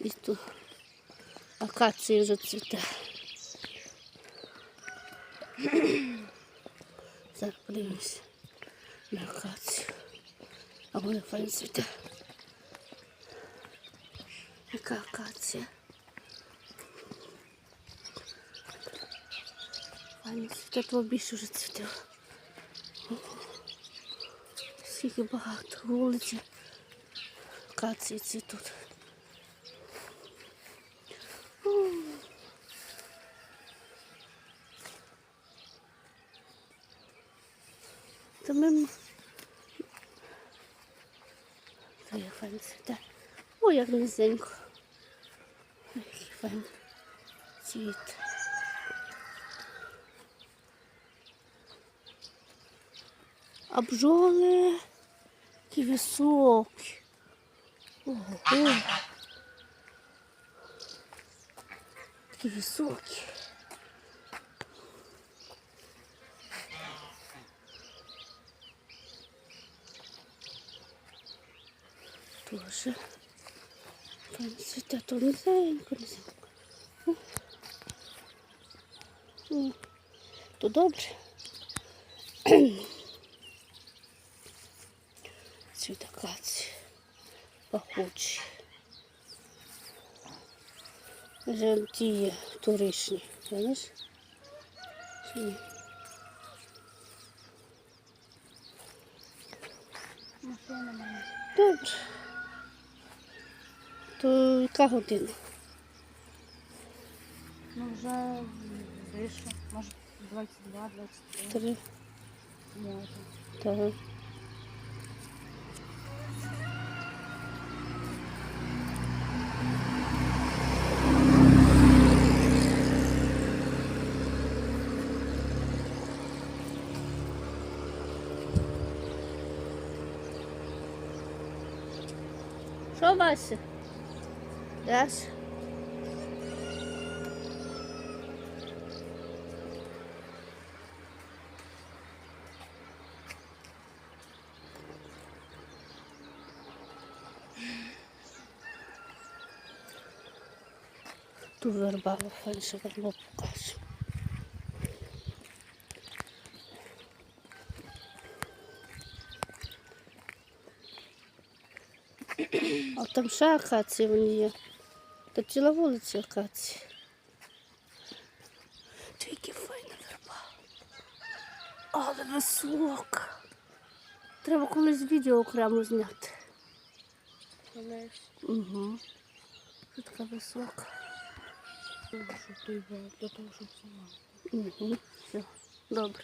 І тут акація вже цвіте. Зараз подивимось на акацію. А вони файно цвіте. Яка акація? Файно цвіте, то більше вже цвіте. Скільки багато вулиці. Акації цвітуть. Ми... Та як файно цвіте. Ой, як низенько. Ой, файний цвіт. А бджоли які. Ого. Такі високі. Тоже. Там цвіте то низенько, низенько. То добре. Цвіт акації. Пахучі. Ті туришні. Знаєш? Добре. То яка година? Ну вже вийшло. Може 22, 23. Три. Може. Так. Що, Вася? Даш? Ту верба фальше вербу покажу. А там ще акації вони є. Та ціла вулиця акації. Тільки файна верба. Але висока. Треба колись відео окремо зняти. Угу. Це така висока. Щоб той був, для того, знімати. Угу. Все, добре.